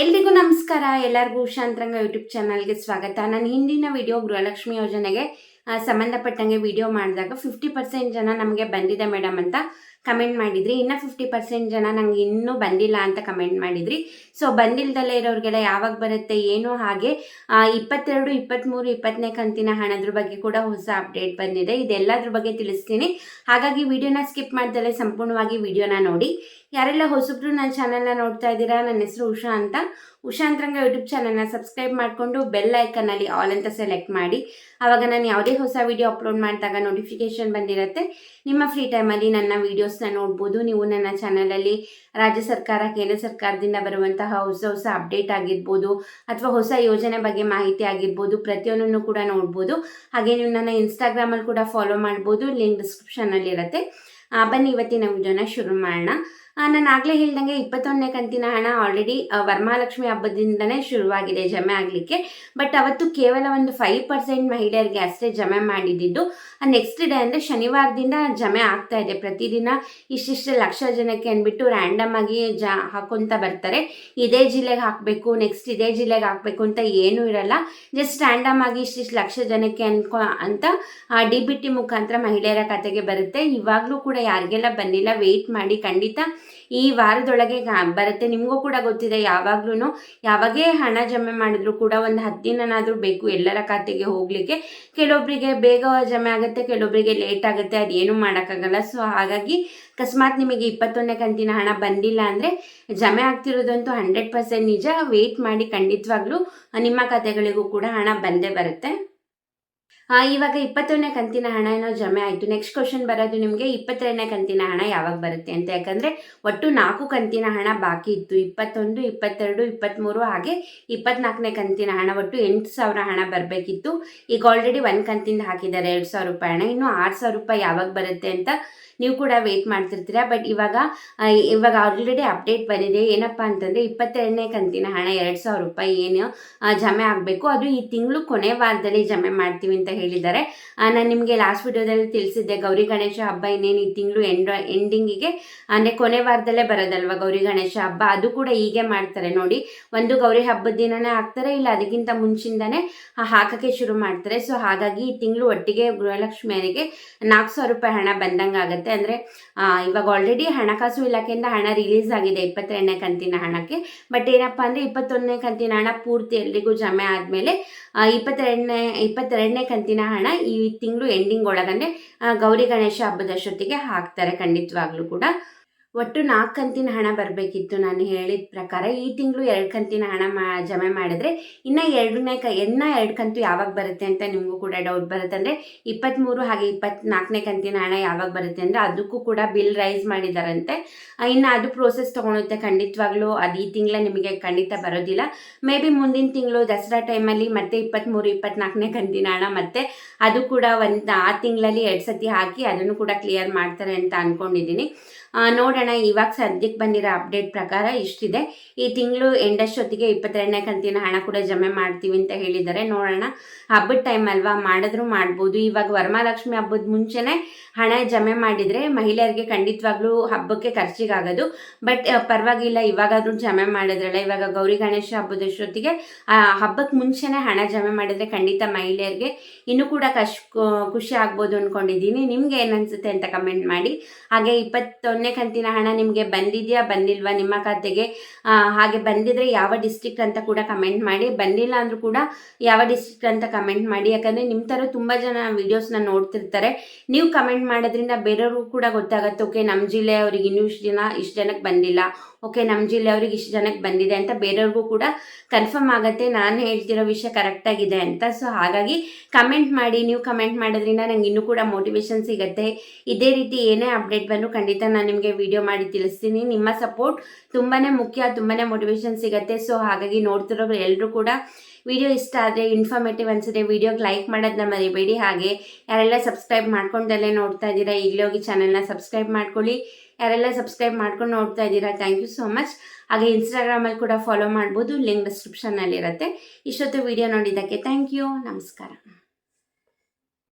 ಎಲ್ರಿಗೂ ನಮಸ್ಕಾರ. ಎಲ್ಲರಿಗೂ ಶಾಂತರಂಗ ಯೂಟ್ಯೂಬ್ ಚಾನಲ್ಗೆ ಸ್ವಾಗತ. ನಾನು ಹಿಂದಿನ ವಿಡಿಯೋ ಗೃಹಲಕ್ಷ್ಮಿ ಯೋಜನೆಗೆ ಸಂಬಂಧಪಟ್ಟಂಗೆ ವಿಡಿಯೋ ಮಾಡಿದಾಗ ಫಿಫ್ಟಿ ಪರ್ಸೆಂಟ್ ಜನ ನಮಗೆ ಬಂದಿದೆ ಮೇಡಮ್ ಅಂತ. ಕಮೆಂಟ್ ಮಾಡಿದ್ರಿ. ಇನ್ನ ಫಿಫ್ಟಿ ಪರ್ಸೆಂಟ್ ಜನ ನಂಗೆ ಇನ್ನೂ ಬಂದಿಲ್ಲ ಅಂತ ಕಮೆಂಟ್ ಮಾಡಿದ್ರಿ. ಸೊ ಬಂದಿಲ್ದಲ್ಲೇ ಇರೋರಿಗೆಲ್ಲ ಯಾವಾಗ ಬರುತ್ತೆ, ಏನು, ಹಾಗೆ ಇಪ್ಪತ್ತೆರಡು ಇಪ್ಪತ್ತ್ಮೂರು ಇಪ್ಪತ್ತನೇ ಕಂತಿನ ಹಣದ್ರ ಬಗ್ಗೆ ಕೂಡ ಹೊಸ ಅಪ್ಡೇಟ್ ಬಂದಿದೆ. ಇದೆಲ್ಲದ್ರ ಬಗ್ಗೆ ತಿಳಿಸ್ತೀನಿ. ಹಾಗಾಗಿ ವಿಡಿಯೋನ ಸ್ಕಿಪ್ ಮಾಡ್ದಲೇ ಸಂಪೂರ್ಣವಾಗಿ ವಿಡಿಯೋನ ನೋಡಿ. ಯಾರೆಲ್ಲ ಹೊಸಬ್ರು ನನ್ನ ಚಾನಲ್ನ ನೋಡ್ತಾ ಇದ್ದೀರಾ, ನನ್ನ ಹೆಸರು ಉಷಾ ಅಂತ. ಉಷಾ ಅಂತರಂಗ ಯೂಟ್ಯೂಬ್ ಚಾನಲ್ನ ಸಬ್ಸ್ಕ್ರೈಬ್ ಮಾಡಿಕೊಂಡು ಬೆಲ್ ಐಕನಲ್ಲಿ ಆಲ್ ಅಂತ ಸೆಲೆಕ್ಟ್ ಮಾಡಿ. ಆವಾಗ ನಾನು ಯಾವುದೇ ಹೊಸ ವಿಡಿಯೋ ಅಪ್ಲೋಡ್ ಮಾಡಿದಾಗ ನೋಟಿಫಿಕೇಶನ್ ಬಂದಿರುತ್ತೆ. ನಿಮ್ಮ ಫ್ರೀ ಟೈಮಲ್ಲಿ ನನ್ನ ವೀಡಿಯೋಸ್ನ ನೋಡ್ಬೋದು. ನೀವು ನನ್ನ ಚಾನಲಲ್ಲಿ ರಾಜ್ಯ ಸರ್ಕಾರ, ಕೇಂದ್ರ ಸರ್ಕಾರದಿಂದ ಬರುವಂತಹ ಹೊಸ ಹೊಸ ಅಪ್ಡೇಟ್ ಆಗಿರ್ಬೋದು ಅಥವಾ ಹೊಸ ಯೋಜನೆ ಬಗ್ಗೆ ಮಾಹಿತಿ ಆಗಿರ್ಬೋದು, ಪ್ರತಿಯೊಂದನ್ನು ಕೂಡ ನೋಡ್ಬೋದು. ಹಾಗೆ ನೀವು ನನ್ನ ಇನ್ಸ್ಟಾಗ್ರಾಮಲ್ಲಿ ಕೂಡ ಫಾಲೋ ಮಾಡ್ಬೋದು. ಲಿಂಕ್ ಡಿಸ್ಕ್ರಿಪ್ಷನಲ್ಲಿ ಇರುತ್ತೆ. ಬನ್ನಿ, ಇವತ್ತಿನ ವಿಡಿಯೋನ ಶುರು ಮಾಡೋಣ. ನಾನು ಆಗಲೇ ಹೇಳ್ದಂಗೆ ಇಪ್ಪತ್ತೊಂದನೇ ಕಂತಿನ ಹಣ ಆಲ್ರೆಡಿ ವರಮಹಾಲಕ್ಷ್ಮಿ ಹಬ್ಬದಿಂದನೇ ಶುರುವಾಗಿದೆ ಜಮೆ ಆಗಲಿಕ್ಕೆ. ಬಟ್ ಅವತ್ತು ಕೇವಲ ಒಂದು ಫೈವ್ ಪರ್ಸೆಂಟ್ ಮಹಿಳೆಯರಿಗೆ ಅಷ್ಟೇ ಜಮೆ ಮಾಡಿದ್ದು. ನೆಕ್ಸ್ಟ್ ಡೇ ಅಂದರೆ ಶನಿವಾರದಿಂದ ಜಮೆ ಆಗ್ತಾ ಇದೆ. ಪ್ರತಿದಿನ ಇಷ್ಟಿಷ್ಟು ಲಕ್ಷ ಜನಕ್ಕೆ ಅಂದ್ಬಿಟ್ಟು ರ್ಯಾಂಡಮ್ ಆಗಿ ಜ, ಹಾಕೊಂತ ಬರ್ತಾರೆ. ಇದೇ ಜಿಲ್ಲೆಗೆ ಹಾಕಬೇಕು ನೆಕ್ಸ್ಟ್ ಇದೇ ಜಿಲ್ಲೆಗೆ ಹಾಕಬೇಕು ಅಂತ ಏನೂ ಇರಲ್ಲ. ಜಸ್ಟ್ ರ್ಯಾಂಡಮ್ ಆಗಿ ಇಷ್ಟಿಷ್ಟು ಲಕ್ಷ ಜನಕ್ಕೆ ಅನ್ಕೊ, ಅಂತ ಡಿ ಬಿ ಟಿ ಮುಖಾಂತರ ಮಹಿಳೆಯರ ಖಾತೆಗೆ ಬರುತ್ತೆ. ಇವಾಗಲೂ ಕೂಡ ಯಾರಿಗೆಲ್ಲ ಬಂದಿಲ್ಲ ವೆಯ್ಟ್ ಮಾಡಿ ಖಂಡಿತ ಈ ವಾರದೊಳಗೆ ಬರುತ್ತೆ. ನಿಮಗೂ ಕೂಡ ಗೊತ್ತಿದೆ ಯಾವಾಗ್ಲೂ ಯಾವಾಗೇ ಹಣ ಜಮೆ ಮಾಡಿದ್ರು ಕೂಡ ಒಂದು ಹತ್ತು ದಿನನಾದರೂ ಬೇಕು ಎಲ್ಲರ ಖಾತೆಗೆ ಹೋಗಲಿಕ್ಕೆ. ಕೆಲವೊಬ್ಬರಿಗೆ ಬೇಗ ಜಮೆ ಆಗುತ್ತೆ ಕೆಲವೊಬ್ಬರಿಗೆ ಲೇಟ್ ಆಗುತ್ತೆ ಅದೇನು ಮಾಡೋಕ್ಕಾಗಲ್ಲ. ಸೊ ಹಾಗಾಗಿ ಅಕಸ್ಮಾತ್ ನಿಮಗೆ ಇಪ್ಪತ್ತೊಂದನೇ ಕಂತಿನ ಹಣ ಬಂದಿಲ್ಲ ಅಂದರೆ ಜಮೆ ಆಗ್ತಿರೋದಂತೂ ಹಂಡ್ರೆಡ್ ಪರ್ಸೆಂಟ್ ನಿಜ. ವೆಯ್ಟ್ ಮಾಡಿ ಖಂಡಿತವಾಗ್ಲೂ ನಿಮ್ಮ ಖಾತೆಗಳಿಗೂ ಕೂಡ ಹಣ ಬಂದೇ ಬರುತ್ತೆ. ಇವಾಗ ಇಪ್ಪತ್ತೊಂದನೇ ಕಂತಿನ ಹಣ ಏನೋ ಜಮೆ ಆಯಿತು. ನೆಕ್ಸ್ಟ್ ಕ್ವಶನ್ ಬರೋದು ನಿಮಗೆ ಇಪ್ಪತ್ತೆರಡನೇ ಕಂತಿನ ಹಣ ಯಾವಾಗ ಬರುತ್ತೆ ಅಂತ. ಯಾಕಂದರೆ ಒಟ್ಟು ನಾಲ್ಕು ಕಂತಿನ ಹಣ ಬಾಕಿ ಇತ್ತು. ಇಪ್ಪತ್ತೊಂದು, ಇಪ್ಪತ್ತೆರಡು ಇಪ್ಪತ್ತ್ಮೂರು ಹಾಗೆ ಇಪ್ಪತ್ನಾಲ್ಕನೇ ಕಂತಿನ ಹಣ, ಒಟ್ಟು ಎಂಟು ಸಾವಿರ ಹಣ ಬರಬೇಕಿತ್ತು. ಈಗ ಆಲ್ರೆಡಿ ಒಂದು ಕಂತಿಂದ ಹಾಕಿದ್ದಾರೆ, ಎರಡು ಸಾವಿರ ರೂಪಾಯಿ ಹಣ. ಇನ್ನು ಆರು ಸಾವಿರ ರೂಪಾಯಿ ಯಾವಾಗ ಬರುತ್ತೆ ಅಂತ ನೀವು ಕೂಡ ವೆಯ್ಟ್ ಮಾಡ್ತಿರ್ತೀರಾ. ಬಟ್ ಇವಾಗ ಇವಾಗ ಆಲ್ರೆಡಿ ಅಪ್ಡೇಟ್ ಬಂದಿದೆ. ಏನಪ್ಪ ಅಂತಂದರೆ ಇಪ್ಪತ್ತೆರಡನೇ ಕಂತಿನ ಹಣ ಎರಡು ಸಾವಿರ ರೂಪಾಯಿ ಏನು ಜಮೆ ಆಗಬೇಕು. ಅದು ಈ ತಿಂಗಳು ಕೊನೆ ವಾರದಲ್ಲಿ ಜಮೆ ಮಾಡ್ತೀವಿ ಅಂತ ಹೇಳಿದ್ದಾರೆ. ನಾನು ನಿಮಗೆ ಲಾಸ್ಟ್ ವಿಡಿಯೋದಲ್ಲಿ ತಿಳಿಸಿದ್ದೆ, ಗೌರಿ ಗಣೇಶ ಹಬ್ಬ ಇನ್ನೇನು ಈ ತಿಂಗಳು ಎಂಡ್ ಎಂಡಿಂಗಿಗೆ ಅಂದರೆ ಕೊನೆ ವಾರದಲ್ಲೇ ಬರೋದಲ್ವ ಗೌರಿ ಗಣೇಶ ಹಬ್ಬ? ಅದು ಕೂಡ ಹೀಗೆ ಮಾಡ್ತಾರೆ ನೋಡಿ. ಒಂದು ಗೌರಿ ಹಬ್ಬದ ದಿನನೇ ಹಾಕ್ತಾರೆ, ಇಲ್ಲ ಅದಕ್ಕಿಂತ ಮುಂಚಿಂದನೇ ಹಾಕೋಕ್ಕೆ ಶುರು ಮಾಡ್ತಾರೆ. ಸೊ ಹಾಗಾಗಿ ಈ ತಿಂಗಳು ಒಟ್ಟಿಗೆ ಗೃಹಲಕ್ಷ್ಮಿಯರಿಗೆ ನಾಲ್ಕು ಸಾವಿರ ರೂಪಾಯಿ ಹಣ ಬಂದಂಗೆ ಆಗುತ್ತೆ. ಅಂದರೆ ಇವಾಗ ಆಲ್ರೆಡಿ ಹಣಕಾಸು ಇಲಾಖೆಯಿಂದ ಹಣ ರಿಲೀಸ್ ಆಗಿದೆ ಇಪ್ಪತ್ತೆರಡನೇ ಕಂತಿನ ಹಣಕ್ಕೆ. ಬಟ್ ಏನಪ್ಪ ಅಂದರೆ ಇಪ್ಪತ್ತೊಂದನೇ ಕಂತಿನ ಹಣ ಪೂರ್ತಿ ಎಲ್ರಿಗೂ ಜಮೆ ಆದಮೇಲೆ ಇಪ್ಪತ್ತೆರಡನೇ ಇಪ್ಪತ್ತೆರಡನೇ ಕಂತಿನ ಹಣ ಈ ತಿಂಗಳು ಎಂಡಿಂಗ್ ಒಳಗಂದ್ರೆ ಗೌರಿ ಗಣೇಶ ಹಬ್ಬದಷ್ಟೊತ್ತಿಗೆ ಹಾಕ್ತಾರೆ ಖಂಡಿತವಾಗ್ಲೂ ಕೂಡ. ಒಟ್ಟು ನಾಲ್ಕು ಕಂತಿನ ಹಣ ಬರಬೇಕಿತ್ತು. ನಾನು ಹೇಳಿದ ಪ್ರಕಾರ ಈ ತಿಂಗಳು ಎರಡು ಕಂತಿನ ಹಣ ಮಾ ಜಮೆ ಮಾಡಿದ್ರೆ ಇನ್ನು ಎರಡನೇ ಕ ಇನ್ನು ಎರಡು ಕಂತು ಯಾವಾಗ ಬರುತ್ತೆ ಅಂತ ನಿಮಗೂ ಕೂಡ ಡೌಟ್ ಬರುತ್ತೆ. ಅಂದರೆ ಇಪ್ಪತ್ತ್ಮೂರು ಹಾಗೆ ಇಪ್ಪತ್ನಾಲ್ಕನೇ ಕಂತಿನ ಹಣ ಯಾವಾಗ ಬರುತ್ತೆ ಅಂದರೆ ಅದಕ್ಕೂ ಕೂಡ ಬಿಲ್ ರೈಸ್ ಮಾಡಿದಾರಂತೆ. ಇನ್ನು ಅದು ಪ್ರೋಸೆಸ್ ತೊಗೊಳುತ್ತೆ ಖಂಡಿತವಾಗ್ಲೂ ಅದು ಈ ತಿಂಗಳ ನಿಮಗೆ ಖಂಡಿತ ಬರೋದಿಲ್ಲ. ಮೇ ಬಿ ಮುಂದಿನ ತಿಂಗಳು ದಸರಾ ಟೈಮಲ್ಲಿ ಮತ್ತೆ ಇಪ್ಪತ್ತ್ಮೂರು ಇಪ್ಪತ್ನಾಲ್ಕನೇ ಕಂತಿನ ಹಣ ಮತ್ತೆ ಅದು ಕೂಡ ಒಂದು ಆ ತಿಂಗಳಲ್ಲಿ ಎರಡು ಸತಿ ಹಾಕಿ ಅದನ್ನು ಕೂಡ ಕ್ಲಿಯರ್ ಮಾಡ್ತಾರೆ ಅಂತ ಅಂದ್ಕೊಂಡಿದ್ದೀನಿ ಆ, ನೋಡೋಣ ಇವಾಗ ಸದ್ಯಕ್ಕೆ ಬಂದಿರೋ ಅಪ್ಡೇಟ್ ಪ್ರಕಾರ ಇಷ್ಟಿದೆ. ಈ ತಿಂಗಳು ಎಂಡಷ್ಟೊತ್ತಿಗೆ ಇಪ್ಪತ್ತೆರಡನೇ ಕಂತಿನ ಹಣ ಕೂಡ ಜಮೆ ಮಾಡ್ತೀವಿ ಅಂತ ಹೇಳಿದ್ದಾರೆ. ನೋಡೋಣ. ಹಬ್ಬದ ಟೈಮ್ ಅಲ್ವಾ? ಮಾಡಿದ್ರೂ ಮಾಡ್ಬೋದು. ಇವಾಗ ವರಮಹಾಲಕ್ಷ್ಮಿ ಹಬ್ಬದ ಮುಂಚೆನೇ ಹಣ ಜಮೆ ಮಾಡಿದರೆ ಮಹಿಳೆಯರಿಗೆ ಖಂಡಿತವಾಗ್ಲೂ ಹಬ್ಬಕ್ಕೆ ಖರ್ಚಿಗಾಗೋದು. ಬಟ್ ಪರವಾಗಿಲ್ಲ. ಇವಾಗಾದ್ರೂ ಜಮೆ ಮಾಡಿದ್ರಲ್ಲ. ಇವಾಗ ಗೌರಿ ಗಣೇಶ ಹಬ್ಬದಷ್ಟೊತ್ತಿಗೆ ಹಬ್ಬಕ್ಕೆ ಮುಂಚೆನೇ ಹಣ ಜಮೆ ಮಾಡಿದರೆ ಖಂಡಿತ ಮಹಿಳೆಯರಿಗೆ ಇನ್ನೂ ಕೂಡ ಕಶ್, ಖುಷಿ ಆಗ್ಬೋದು ಅಂದ್ಕೊಂಡಿದ್ದೀನಿ ನಿಮ್ಗೆ ಏನನ್ಸುತ್ತೆ ಅಂತ ಕಮೆಂಟ್ ಮಾಡಿ. ಹಾಗೆ ಇಪ್ಪತ್ತೊಂದನೇ ಕಂತಿನ ಹಣ ನಿಮಗೆ ಬಂದಿದೆಯಾ, ಬಂದಿಲ್ವಾ ನಿಮ್ಮ ಖಾತೆಗೆ? ಹಾಗೆ ಬಂದಿದ್ರೆ ಯಾವ ಡಿಸ್ಟ್ರಿಕ್ಟ್ ಅಂತ ಕೂಡ ಕಮೆಂಟ್ ಮಾಡಿ. ಬಂದಿಲ್ಲ ಅಂದರೂ ಕೂಡ ಯಾವ ಡಿಸ್ಟ್ರಿಕ್ಟ್ ಅಂತ ಕಮೆಂಟ್ ಮಾಡಿ. ಯಾಕಂದರೆ ನಿಮ್ಮ ಥರ ತುಂಬ ಜನ ವೀಡಿಯೋಸ್ನ ನೋಡ್ತಿರ್ತಾರೆ. ನೀವು ಕಮೆಂಟ್ ಮಾಡೋದ್ರಿಂದ ಬೇರೆಯವ್ರಿಗೂ ಕೂಡ ಗೊತ್ತಾಗುತ್ತೆ, ಓಕೆ ನಮ್ಮ ಜಿಲ್ಲೆಯವ್ರಿಗೆ ಇನ್ನೂ ಇಷ್ಟು ಜನ, ಇಷ್ಟು ಜನಕ್ಕೆ ಬಂದಿಲ್ಲ. ಓಕೆ ನಮ್ಮ ಜಿಲ್ಲೆಯವ್ರಿಗೆ ಇಷ್ಟು ಜನಕ್ಕೆ ಬಂದಿದೆ ಅಂತ ಬೇರೆಯವ್ರಿಗೂ ಕೂಡ ಕನ್ಫರ್ಮ್ ಆಗುತ್ತೆ. ನಾನು ಹೇಳ್ತಿರೋ ವಿಷಯ ಕರೆಕ್ಟಾಗಿದೆ ಅಂತ. ಸೊ ಹಾಗಾಗಿ ಕಮೆಂಟ್ ಮಾಡಿ. ನೀವು ಕಮೆಂಟ್ ಮಾಡೋದ್ರಿಂದ ನಂಗೆ ಇನ್ನೂ ಕೂಡ ಮೋಟಿವೇಶನ್ ಸಿಗುತ್ತೆ. ಇದೇ ರೀತಿ ಏನೇ ಅಪ್ಡೇಟ್ ಬಂದರೂ ಖಂಡಿತ ನಾನು ನಿಮಗೆ ವಿಡಿಯೋ ಮಾಡಿ ತಿಳಿಸ್ತೀನಿ. ನಿಮ್ಮ ಸಪೋರ್ಟ್ ತುಂಬಾ ಮುಖ್ಯ ತುಂಬಾ ಮೋಟಿವೇಶನ್ ಸಿಗುತ್ತೆ. ಸೊ ಹಾಗಾಗಿ ನೋಡ್ತಿರೋರು ಎಲ್ಲರೂ ಕೂಡ ವಿಡಿಯೋ ಇಷ್ಟ ಆದರೆ ಇನ್ಫಾರ್ಮೇಟಿವ್ ಅನಿಸಿದೆ ವಿಡಿಯೋಗೆ ಲೈಕ್ ಮಾಡೋದನ್ನ ಮರಿಬೇಡಿ. ಹಾಗೆ ಯಾರೆಲ್ಲ ಸಬ್ಸ್ಕ್ರೈಬ್ ಮಾಡ್ಕೊಂಡಲ್ಲೇ ನೋಡ್ತಾ ಇದ್ದೀರಾ, ಈಗಲೇ ಹೋಗಿ ಚಾನಲ್ನ ಸಬ್ಸ್ಕ್ರೈಬ್ ಮಾಡ್ಕೊಳ್ಳಿ. ಯಾರೆಲ್ಲ ಸಬ್ಸ್ಕ್ರೈಬ್ ಮಾಡ್ಕೊಂಡು ನೋಡ್ತಾ ಇದ್ದೀರಾ ಥ್ಯಾಂಕ್ ಯು ಸೋ ಮಚ್ ಹಾಗೆ ಇನ್ಸ್ಟಾಗ್ರಾಮಲ್ಲಿ ಕೂಡ ಫಾಲೋ ಮಾಡ್ಬೋದು ಲಿಂಕ್ ಡಿಸ್ಕ್ರಿಪ್ಷನ್ನಲ್ಲಿರುತ್ತೆ ಇಷ್ಟೊತ್ತು ವಿಡಿಯೋ ನೋಡಿದ್ದಕ್ಕೆ ಥ್ಯಾಂಕ್ ಯು ನಮಸ್ಕಾರ.